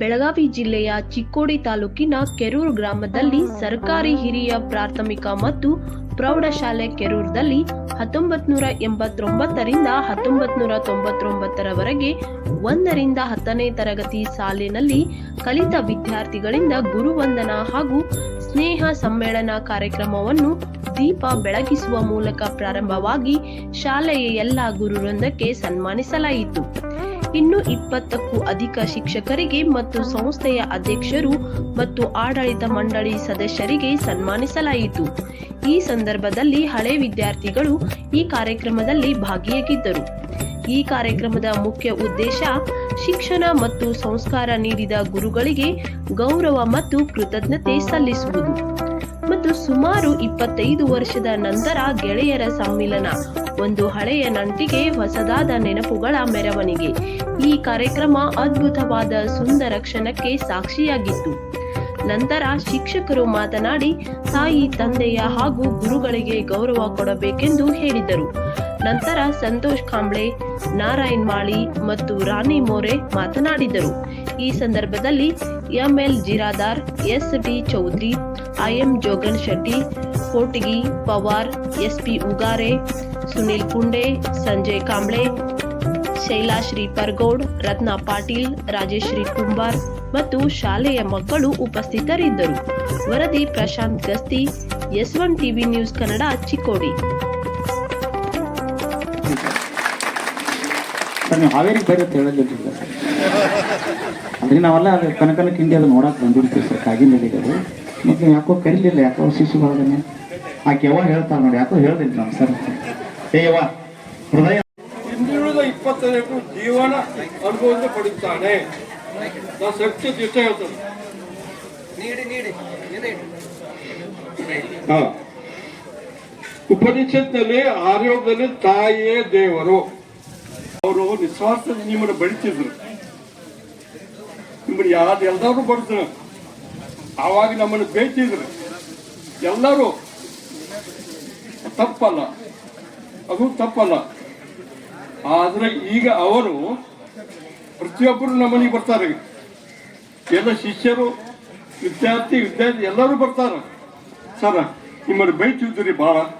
ಬೆಳಗಾವಿ ಜಿಲ್ಲೆಯ ಚಿಕ್ಕೋಡಿ ತಾಲೂಕಿನ ಕೆರೂರು ಗ್ರಾಮದಲ್ಲಿ ಸರ್ಕಾರಿ ಹಿರಿಯ ಪ್ರಾಥಮಿಕ ಮತ್ತು ಪ್ರೌಢಶಾಲೆ ಕೆರೂರದಲ್ಲಿ ಹತ್ತೊಂಬತ್ ನೂರ ಎಂಬತ್ತೊಂಬತ್ತರಿಂದ ಹತ್ತೊಂಬತ್ ನೂರ ತೊಂಬತ್ತೊಂಬತ್ತರವರೆಗೆ ಒಂದರಿಂದ ಹತ್ತನೇ ತರಗತಿ ಸಾಲಿನಲ್ಲಿ ಕಲಿತ ವಿದ್ಯಾರ್ಥಿಗಳಿಂದ ಗುರುವಂದನ ಹಾಗೂ ಸ್ನೇಹ ಸಮ್ಮೇಳನ ಕಾರ್ಯಕ್ರಮವನ್ನು ದೀಪ ಬೆಳಗಿಸುವ ಮೂಲಕ ಪ್ರಾರಂಭವಾಗಿ ಶಾಲೆಯ ಎಲ್ಲ ಗುರುವೃಂದಕ್ಕೆ ಸನ್ಮಾನಿಸಲಾಯಿತು. ಇನ್ನು ಇಪ್ಪತ್ತಕ್ಕೂ ಅಧಿಕ ಶಿಕ್ಷಕರಿಗೆ ಮತ್ತು ಸಂಸ್ಥೆಯ ಅಧ್ಯಕ್ಷರು ಮತ್ತು ಆಡಳಿತ ಮಂಡಳಿ ಸದಸ್ಯರಿಗೆ ಸನ್ಮಾನಿಸಲಾಯಿತು. ಈ ಸಂದರ್ಭದಲ್ಲಿ ಹಳೆ ವಿದ್ಯಾರ್ಥಿಗಳು ಈ ಕಾರ್ಯಕ್ರಮದಲ್ಲಿ ಭಾಗಿಯಾಗಿದ್ದರು. ಈ ಕಾರ್ಯಕ್ರಮದ ಮುಖ್ಯ ಉದ್ದೇಶ ಶಿಕ್ಷಣ ಮತ್ತು ಸಂಸ್ಕಾರ ನೀಡಿದ ಗುರುಗಳಿಗೆ ಗೌರವ ಮತ್ತು ಕೃತಜ್ಞತೆ ಸಲ್ಲಿಸುವುದು. ಮತ್ತು ಸುಮಾರು ಇಪ್ಪತ್ತೈದು ವರ್ಷದ ನಂತರ ಗೆಳೆಯರ ಸಮ್ಮಿಲನ, ಒಂದು ಹಳೆಯ ನಂಟಿಗೆ ಹೊಸದಾದ ನೆನಪುಗಳ ಮೆರವಣಿಗೆ. ಈ ಕಾರ್ಯಕ್ರಮ ಅದ್ಭುತವಾದ ಸುಂದರ ಕ್ಷಣಕ್ಕೆ ಸಾಕ್ಷಿಯಾಗಿತ್ತು. ನಂತರ ಶಿಕ್ಷಕರು ಮಾತನಾಡಿ, ತಾಯಿ, ತಂದೆಯ ಹಾಗೂ ಗುರುಗಳಿಗೆ ಗೌರವ ಕೊಡಬೇಕೆಂದು ಹೇಳಿದರು. ನಂತರ ಸಂತೋಷ್ ಕಾಂಬ್ಳೆ, ನಾರಾಯಣ್ ಮಾಳಿ ಮತ್ತು ರಾಣಿ ಮೋರೆ ಮಾತನಾಡಿದರು. ಈ ಸಂದರ್ಭದಲ್ಲಿ ML Jiradar S D Chaudhari, IM Jogan Shetty, Kotagi Pawar, SP Ugare, Sunil Kunde, Sanjay Kamble Shailashree Pargoud Ratna Patil Rajeshree Kumbar ಮತ್ತು ಶಾಲೆಯ ಮಕ್ಕಳು ಉಪಸ್ಥಿತರಿದ್ದರು. ವರದಿ Prashant Gasti, S one TV news Kannada Chikkodi. Sir ನೀವು ಹಾವೇರಿಗೆ ಬೇರೆ ಅಂತ ಹೇಳಲಿಲ್ಲ ಸರ್. ಅಂದ್ರೆ ನಾವೆಲ್ಲ ಅದು ಕನಕನ ಕಿಂಡಿ ಅದು ನೋಡಕ್ಕೆ ಬಂದಿರ್ತೀವಿ ಸರ್ ಕಾಗಿನೆಲೆಗೆ ಅದು ಮತ್ತು ನೀವು ಯಾಕೋ ಕರೀಲಿಲ್ಲ ಯಾಕೋ ಶಿಶುಗಳನ್ನ. ಆಕೆ ಯಾವ ಹೇಳ್ತಾಳೆ ನೋಡಿ ಯಾಕೋ ಹೇಳ್ದಿಲ್ಲ ನಾನು ಸರ್. ಏ ಯವ್ವ ಹೃದಯ ಹಿಂದುಳಿದ ಇಪ್ಪತ್ತೈದು ಜೀವನ ಅನುಭವದಿಂದ ಪಡೆಯುತ್ತಾನೆ. ನಾನು ಶಕ್ತಿ ಇಷ್ಟ ಹೇಳ್ತೇನೆ. ಹಾ. ಉಪನಿಷತ್ನಲ್ಲಿ ಆರೋಗ್ಯದಲ್ಲಿ ತಾಯಿಯೇ ದೇವರು. ಅವರು ನಿಸ್ವಾರ್ಥ ನಿಮ್ಮನ್ನು ಬಡಿಸಿದ್ರು ನಿಮ್ಮನ್ನು ಯಾರು ಎಲ್ಲರೂ ಬರ್ತರು ಆವಾಗ ನಮ್ಮನ್ನು ಬೇಯ್ತಿದ್ರು. ಎಲ್ಲರೂ. ತಪ್ಪಲ್ಲ. ಅದು ತಪ್ಪಲ್ಲ. ಆದರೆ ಈಗ ಅವರು ಪ್ರತಿಯೊಬ್ಬರು ನಮ್ಮನೆಗೆ ಬರ್ತಾರೆ. ಎಲ್ಲ ಶಿಷ್ಯರು, ವಿದ್ಯಾರ್ಥಿ ವಿದ್ಯಾರ್ಥಿ ಎಲ್ಲರೂ ಬರ್ತಾರೆ. ಸರ್, ನಿಮ್ಮನ್ನು ಬೈತಿದ್ರಿ ಭಾಳ